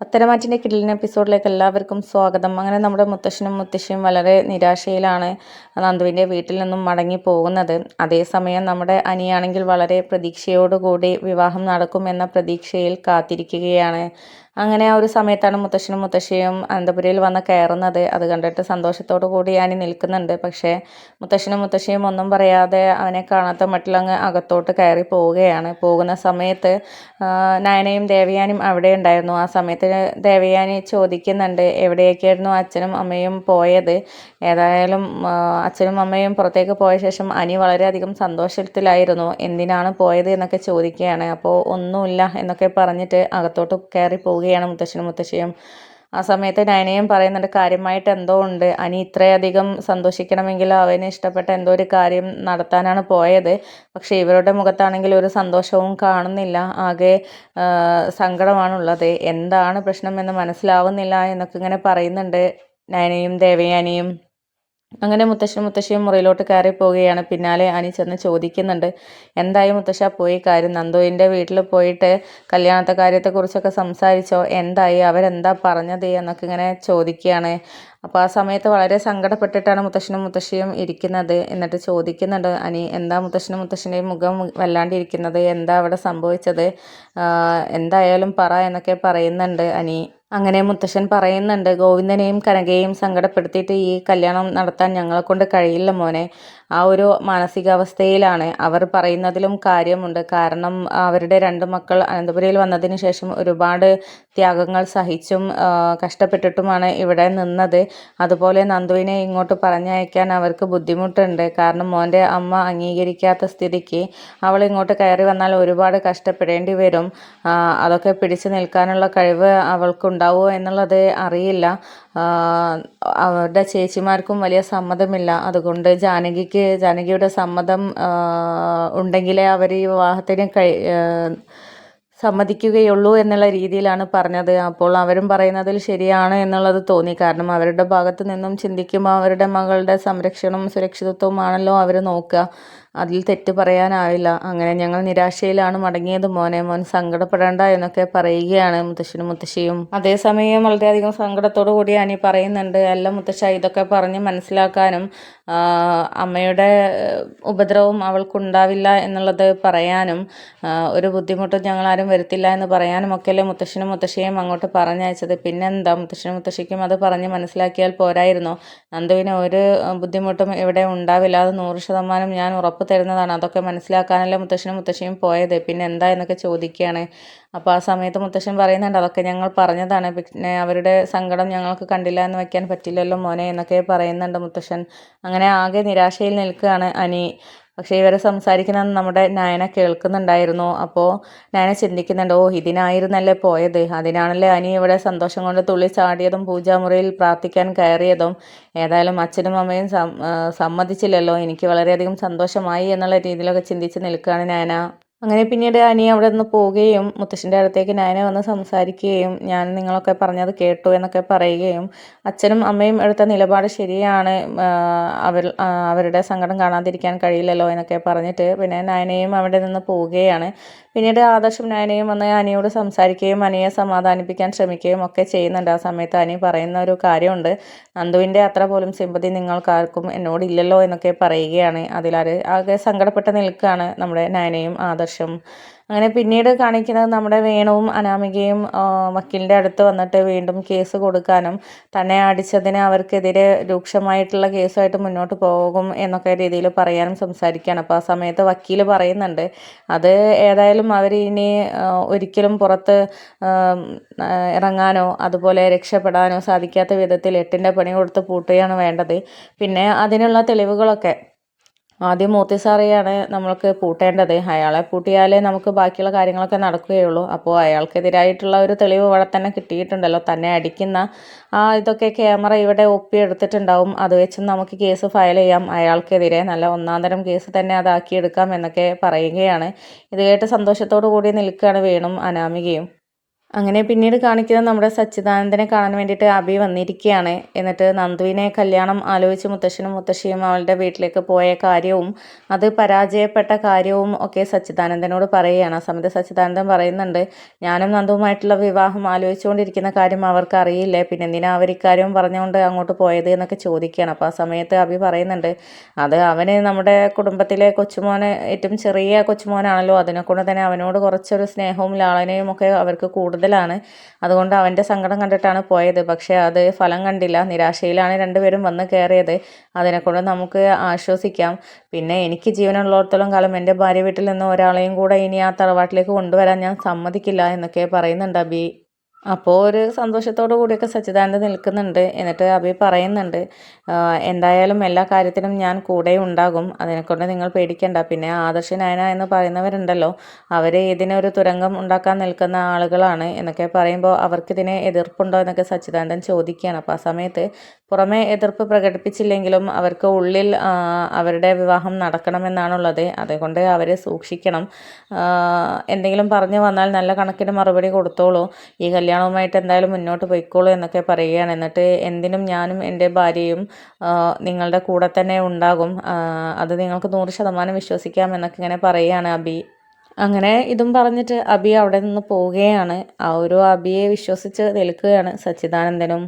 പത്തരമാറ്റിന്റെ കിടിലൻ എപ്പിസോഡിലേക്ക് എല്ലാവർക്കും സ്വാഗതം. അങ്ങനെ നമ്മുടെ മുത്തശ്ശനും മുത്തശ്ശിയും വളരെ നിരാശയിലാണ് നന്ദുവിന്റെ വീട്ടിൽ നിന്നും മടങ്ങി പോകുന്നത്. അതേസമയം നമ്മുടെ അനിയാണെങ്കിൽ വളരെ പ്രതീക്ഷയോടുകൂടി വിവാഹം നടക്കുമെന്ന പ്രതീക്ഷയിൽ കാത്തിരിക്കുകയാണ്. അങ്ങനെ ആ ഒരു സമയത്താണ് മുത്തശ്ശനും മുത്തശ്ശിയും അനന്തപുരയിൽ വന്ന് കയറുന്നത്. അത് കണ്ടിട്ട് സന്തോഷത്തോടു കൂടി ഞാൻ നിൽക്കുന്നുണ്ട്. പക്ഷേ മുത്തശ്ശനും മുത്തശ്ശിയും ഒന്നും പറയാതെ അവനെ കാണാത്ത മട്ടിലങ്ങ് അകത്തോട്ട് കയറി പോവുകയാണ്. പോകുന്ന സമയത്ത് നയനയും ദേവയാനും അവിടെ ഉണ്ടായിരുന്നു. ആ സമയത്ത് ദേവയാനി ചോദിക്കുന്നുണ്ട് എവിടെയൊക്കെയായിരുന്നു അച്ഛനും അമ്മയും പോയത്? ഏതായാലും അച്ഛനും അമ്മയും പുറത്തേക്ക് പോയ ശേഷം അനി വളരെയധികം സന്തോഷത്തിലായിരുന്നു. എന്തിനാണ് പോയത്? എന്നൊക്കെ ചോദിക്കുകയാണ്. അപ്പോൾ ഒന്നുമില്ല എന്നൊക്കെ പറഞ്ഞിട്ട് അകത്തോട്ട് കയറി പോവുകയാണ്. പോവുകയാണ് മുത്തശ്ശനും മുത്തശ്ശിയും. ആ സമയത്ത് നയനയും പറയുന്നുണ്ട് കാര്യമായിട്ട് എന്തോ ഉണ്ട്. അനി ഇത്രയധികം സന്തോഷിക്കണമെങ്കിൽ അവന് ഇഷ്ടപ്പെട്ട എന്തോ ഒരു കാര്യം നടത്താനാണ് പോയത്. പക്ഷേ ഇവരുടെ മുഖത്താണെങ്കിൽ ഒരു സന്തോഷവും കാണുന്നില്ല. ആകെ സങ്കടമാണുള്ളത്. എന്താണ് പ്രശ്നം എന്ന് മനസ്സിലാവുന്നില്ല എന്നൊക്കെ ഇങ്ങനെ പറയുന്നുണ്ട് നയനയും ദേവയാനിയും. അങ്ങനെ മുത്തശ്ശൻ മുത്തശ്ശിയും മുറിയിലോട്ട് കയറി പോവുകയാണ്. പിന്നാലെ അനി ചെന്ന് ചോദിക്കുന്നുണ്ട് എന്തായി മുത്തശ്ശ പോയി കാര്യം. നന്ദുവിന്റെ വീട്ടിൽ പോയിട്ട് കല്യാണത്തെ കാര്യത്തെക്കുറിച്ചൊക്കെ സംസാരിച്ചോ? എന്തായി? അവരെന്താ പറഞ്ഞത്? എന്നൊക്കെ ഇങ്ങനെ ചോദിക്കുകയാണ്. അപ്പോൾ ആ സമയത്ത് വളരെ സങ്കടപ്പെട്ടിട്ടാണ് മുത്തശ്ശനും മുത്തശ്ശിയും ഇരിക്കുന്നത്. എന്നിട്ട് ചോദിക്കുന്നുണ്ട് അനി എന്താ മുത്തശ്ശനും മുത്തശ്ശന്റെയും മുഖം വല്ലാണ്ടിരിക്കുന്നത്? എന്താ അവിടെ സംഭവിച്ചത്? എന്തായാലും പറ എന്നൊക്കെ പറയുന്നുണ്ട് അനി. അങ്ങനെ മുത്തശ്ശൻ പറയുന്നുണ്ട് ഗോവിന്ദനെയും കനകയെയും സങ്കടപ്പെടുത്തിയിട്ട് ഈ കല്യാണം നടത്താൻ ഞങ്ങളെ കൊണ്ട് കഴിയില്ല മോനെ. ആ ഒരു മാനസികാവസ്ഥയിലാണ്. അവർ പറയുന്നതിലും കാര്യമുണ്ട്. കാരണം അവരുടെ രണ്ട് മക്കൾ അനന്തപുരയിൽ വന്നതിന് ശേഷം ഒരുപാട് ത്യാഗങ്ങൾ സഹിച്ചും കഷ്ടപ്പെട്ടിട്ടുമാണ് ഇവിടെ നിന്നത്. അതുപോലെ നന്ദുവിനെ ഇങ്ങോട്ട് പറഞ്ഞയക്കാൻ അവർക്ക് ബുദ്ധിമുട്ടുണ്ട്. കാരണം മോന്റെ അമ്മ അംഗീകരിക്കാത്ത സ്ഥിതിക്ക് അവൾ ഇങ്ങോട്ട് കയറി വന്നാൽ ഒരുപാട് കഷ്ടപ്പെടേണ്ടി വരും. അതൊക്കെ പിടിച്ചു നിൽക്കാനുള്ള കഴിവ് അവൾക്കുണ്ടാവുമോ എന്നുള്ളത് അറിയില്ല. അവരുടെ ചേച്ചിമാർക്കും വലിയ സമ്മതമില്ല. അതുകൊണ്ട് ജാനകിക്ക് ജാനകിയുടെ സമ്മതം ഉണ്ടെങ്കിലേ അവർ ഈ വിവാഹത്തിന് കഴി സമ്മതിക്കുകയുള്ളൂ എന്നുള്ള രീതിയിലാണ് പറഞ്ഞത്. അപ്പോൾ അവരും പറയുന്നതിൽ ശരിയാണ് എന്നുള്ളത് തോന്നി. കാരണം അവരുടെ ഭാഗത്തു നിന്നും ചിന്തിക്കുമ്പോൾ അവരുടെ മകളുടെ സംരക്ഷണവും സുരക്ഷിതത്വവുമാണല്ലോ അവർ നോക്കുക. അതിൽ തെറ്റ് പറയാനാവില്ല അങ്ങനെ ഞങ്ങൾ നിരാശയിലാണ് മടങ്ങിയത്. മോനെ മോൻ സങ്കടപ്പെടേണ്ട എന്നൊക്കെ പറയുകയാണ് മുത്തശ്ശനും മുത്തശ്ശിയും. അതേസമയം വളരെയധികം സങ്കടത്തോടു കൂടി അനി പറയുന്നുണ്ട്. അല്ല മുത്തശ്ശ ഇതൊക്കെ പറഞ്ഞ് മനസ്സിലാക്കാനും അമ്മയുടെ ഉപദ്രവം അവൾക്കുണ്ടാവില്ല എന്നുള്ളത് പറയാനും ഒരു ബുദ്ധിമുട്ടും ഞങ്ങളാരും വരുത്തില്ല എന്ന് പറയാനും ഒക്കെയല്ലേ മുത്തശ്ശനും മുത്തശ്ശിയും അങ്ങോട്ട് പറഞ്ഞയച്ചത്. പിന്നെന്താ? മുത്തശ്ശനും മുത്തശ്ശിക്കും അത് പറഞ്ഞ് മനസ്സിലാക്കിയാൽ പോരായിരുന്നോ. നന്ദുവിന് ഒരു ബുദ്ധിമുട്ടും ഇവിടെ ഉണ്ടാവില്ല. അത് നൂറ് ശതമാനം ഞാൻ ഉറപ്പ് തരുന്നതാണ്. അതൊക്കെ മനസ്സിലാക്കാനല്ലേ മുത്തശ്ശനും മുത്തശ്ശിയും പോയത്. പിന്നെ എന്താ എന്നൊക്കെ ചോദിക്കുകയാണ്. അപ്പോൾ ആ സമയത്ത് മുത്തശ്ശൻ പറയുന്നുണ്ട് അതൊക്കെ ഞങ്ങൾ പറഞ്ഞതാണ്. പിന്നെ അവരുടെ സങ്കടം ഞങ്ങൾക്ക് കണ്ടില്ല എന്ന് വയ്ക്കാൻ പറ്റില്ലല്ലോ മോനെ എന്നൊക്കെ പറയുന്നുണ്ട് മുത്തശ്ശൻ. അങ്ങനെ ആകെ നിരാശയിൽ നിൽക്കുകയാണ് അനി. പക്ഷേ ഇവരെ സംസാരിക്കുന്ന നമ്മുടെ നയന കേൾക്കുന്നുണ്ടായിരുന്നു. അപ്പോൾ നയന ചിന്തിക്കുന്നുണ്ട് ഓ ഇതിനായിരുന്നല്ലേ പോയത്? അതിനാണല്ലേ അനി ഇവിടെ സന്തോഷം കൊണ്ട് തുള്ളി ചാടിയതും പൂജാമുറിയിൽ പ്രാർത്ഥിക്കാൻ കയറിയതും? ഏതായാലും അച്ഛനും അമ്മയും സമ്മതിച്ചില്ലല്ലോ. എനിക്ക് വളരെയധികം സന്തോഷമായി എന്നുള്ള രീതിയിലൊക്കെ ചിന്തിച്ച് നിൽക്കുകയാണ് നയന. അങ്ങനെ പിന്നീട് അനിയ അവിടെ നിന്ന് പോവുകയും മുത്തശ്ശന്റെ അടുത്തേക്ക് നയന വന്ന് സംസാരിക്കുകയും ഞാൻ നിങ്ങളൊക്കെ പറഞ്ഞത് കേട്ടു എന്നൊക്കെ പറയുകയും അച്ഛനും അമ്മയും എടുത്ത നിലപാട് ശരിയാണ് അവർ അവരുടെ സങ്കടം കാണാതിരിക്കാൻ കഴിയില്ലല്ലോ എന്നൊക്കെ പറഞ്ഞിട്ട് പിന്നെ നയനയും അവിടെ നിന്ന് പോവുകയാണ്. പിന്നീട് ആദർശം നയനയും വന്ന് അനിയോട് സംസാരിക്കുകയും അനിയെ സമാധാനിപ്പിക്കാൻ ശ്രമിക്കുകയും ഒക്കെ ചെയ്യുന്നുണ്ട്. ആ സമയത്ത് അനി പറയുന്ന ഒരു കാര്യമുണ്ട്. നന്ദുവിന്റെ അത്ര പോലും സിമ്പതി നിങ്ങൾക്കാർക്കും എന്നോടില്ലല്ലോ എന്നൊക്കെ പറയുകയാണ്. അതിലാര് ആകെ സങ്കടപ്പെട്ട് നിൽക്കുകയാണ് നമ്മുടെ നയനയും ആദർശം. വർഷം. അങ്ങനെ പിന്നീട് കാണിക്കുന്നത് നമ്മുടെ വേണുവും അനാമികയും വക്കീലിന്റെ അടുത്ത് വന്നിട്ട് വീണ്ടും കേസ് കൊടുക്കാനും തന്നെ അടിച്ചതിന് അവർക്കെതിരെ രൂക്ഷമായിട്ടുള്ള കേസുമായിട്ട് മുന്നോട്ട് പോകും എന്നൊക്കെ രീതിയിൽ പറയാനും സംസാരിക്കുകയാണ്. അപ്പോൾ ആ സമയത്ത് വക്കീൽ പറയുന്നുണ്ട് അത് ഏതായാലും അവർ ഇനി ഒരിക്കലും പുറത്ത് ഇറങ്ങാനോ അതുപോലെ രക്ഷപ്പെടാനോ സാധിക്കാത്ത വിധത്തിൽ എട്ടിന്റെ പണി കൊടുത്ത് പൂട്ടുകയാണ് വേണ്ടത്. പിന്നെ അതിനുള്ള തെളിവുകളൊക്കെ ആദ്യം മൂർത്തി സാറെയാണ് നമ്മൾക്ക് പൂട്ടേണ്ടത്. അയാളെ പൂട്ടിയാലേ നമുക്ക് ബാക്കിയുള്ള കാര്യങ്ങളൊക്കെ നടക്കുകയുള്ളൂ. അപ്പോൾ അയാൾക്കെതിരായിട്ടുള്ള ഒരു തെളിവ് ഇവിടെ തന്നെ കിട്ടിയിട്ടുണ്ടല്ലോ. തന്നെ അടിക്കുന്ന ആ ഇതൊക്കെ ക്യാമറ ഇവിടെ ഒപ്പിയെടുത്തിട്ടുണ്ടാവും അത് വെച്ച് നമുക്ക് കേസ് ഫയൽ ചെയ്യാം. അയാൾക്കെതിരെ നല്ല ഒന്നാം തരം കേസ് തന്നെ അതാക്കിയെടുക്കാം എന്നൊക്കെ പറയുകയാണ്. ഇത് കേട്ട് സന്തോഷത്തോടു കൂടി നിൽക്കുകയാണ് വേണും അനാമികയും. അങ്ങനെ പിന്നീട് കാണിക്കുന്നത് നമ്മുടെ സച്ചിദാനന്ദനെ കാണാൻ വേണ്ടിയിട്ട് അബി വന്നിരിക്കുകയാണ്. എന്നിട്ട് നന്ദുവിനെ കല്യാണം ആലോചിച്ച് മുത്തശ്ശനും മുത്തശ്ശിയും അവളുടെ വീട്ടിലേക്ക് പോയ കാര്യവും അത് പരാജയപ്പെട്ട കാര്യവും ഒക്കെ സച്ചിദാനന്ദനോട് പറയുകയാണ്. ആ സമയത്ത് സച്ചിദാനന്ദൻ പറയുന്നുണ്ട് ഞാനും നന്ദുവുമായിട്ടുള്ള വിവാഹം ആലോചിച്ചുകൊണ്ടിരിക്കുന്ന കാര്യം അവർക്ക് അറിയില്ലേ പിന്നെ എന്തിനാ അവർ ഇക്കാര്യവും പറഞ്ഞുകൊണ്ട് അങ്ങോട്ട് പോയത്? എന്നൊക്കെ ചോദിക്കുകയാണ്. അപ്പോൾ ആ സമയത്ത് അബി പറയുന്നുണ്ട് അത് അവന് നമ്മുടെ കുടുംബത്തിലെ കൊച്ചുമോനെ ഏറ്റവും ചെറിയ കൊച്ചുമോനാണല്ലോ. അതിനെക്കൊണ്ട് തന്നെ അവനോട് കുറച്ചൊരു സ്നേഹവും ലാളനയും ഒക്കെ അവർക്ക് കൂടുതൽ കൂടുതലാണ്. അതുകൊണ്ട് അവന്റെ സങ്കടം കണ്ടിട്ടാണ് പോയത്. പക്ഷേ അത് ഫലം കണ്ടില്ല. നിരാശയിലാണ് രണ്ടുപേരും വന്ന് കയറിയത് അതിനെക്കൊണ്ട് നമുക്ക് ആശ്വസിക്കാം. പിന്നെ എനിക്ക് ജീവനുള്ളിടത്തോളം കാലം എന്റെ ഭാര്യ വീട്ടിൽ നിന്ന് ഒരാളെയും കൂടെ ഇനി ആ തറവാട്ടിലേക്ക് കൊണ്ടുവരാൻ ഞാൻ സമ്മതിക്കില്ല എന്നൊക്കെ പറയുന്നുണ്ട് അബി. അപ്പോൾ ഒരു സന്തോഷത്തോടു കൂടിയൊക്കെ സച്ചിദാനന്ദ നിൽക്കുന്നുണ്ട്. എന്നിട്ട് അഭി പറയുന്നുണ്ട് എന്തായാലും എല്ലാ കാര്യത്തിനും ഞാൻ കൂടെ ഉണ്ടാകും. അതിനെക്കൊണ്ട് നിങ്ങൾ പേടിക്കണ്ട. പിന്നെ ആദർശ നയന എന്ന് പറയുന്നവരുണ്ടല്ലോ. അവർ ഇതിനൊരു തുരങ്കം ഉണ്ടാക്കാൻ നിൽക്കുന്ന ആളുകളാണ്. എന്നൊക്കെ പറയുമ്പോൾ അവർക്കിതിനെ എതിർപ്പുണ്ടോ എന്നൊക്കെ സച്ചിദാനന്ദൻ ചോദിക്കുകയാണ്. അപ്പോൾ ആ സമയത്ത് പുറമേ എതിർപ്പ് പ്രകടിപ്പിച്ചില്ലെങ്കിലും അവർക്ക് ഉള്ളിൽ അവരുടെ വിവാഹം നടക്കണമെന്നാണുള്ളത്. അതുകൊണ്ട് അവരെ സൂക്ഷിക്കണം. എന്തെങ്കിലും പറഞ്ഞു വന്നാൽ നല്ല കണക്കിന് മറുപടി കൊടുത്തോളൂ. ഈ കല്യാണവുമായിട്ട് എന്തായാലും മുന്നോട്ട് പോയിക്കോളൂ എന്നൊക്കെ പറയുകയാണ്. എന്നിട്ട് എന്തിനും ഞാനും എന്റെ ഭാര്യയും നിങ്ങളുടെ കൂടെ തന്നെ ഉണ്ടാകും. അത് നിങ്ങൾക്ക് നൂറ് ശതമാനം വിശ്വസിക്കാം എന്നൊക്കെ ഇങ്ങനെ പറയുകയാണ് അബി. അങ്ങനെ ഇതും പറഞ്ഞിട്ട് അബി അവിടെ നിന്ന് പോവുകയാണ്. ആ ഒരു അബിയെ വിശ്വസിച്ച് നിൽക്കുകയാണ് സച്ചിദാനന്ദനും.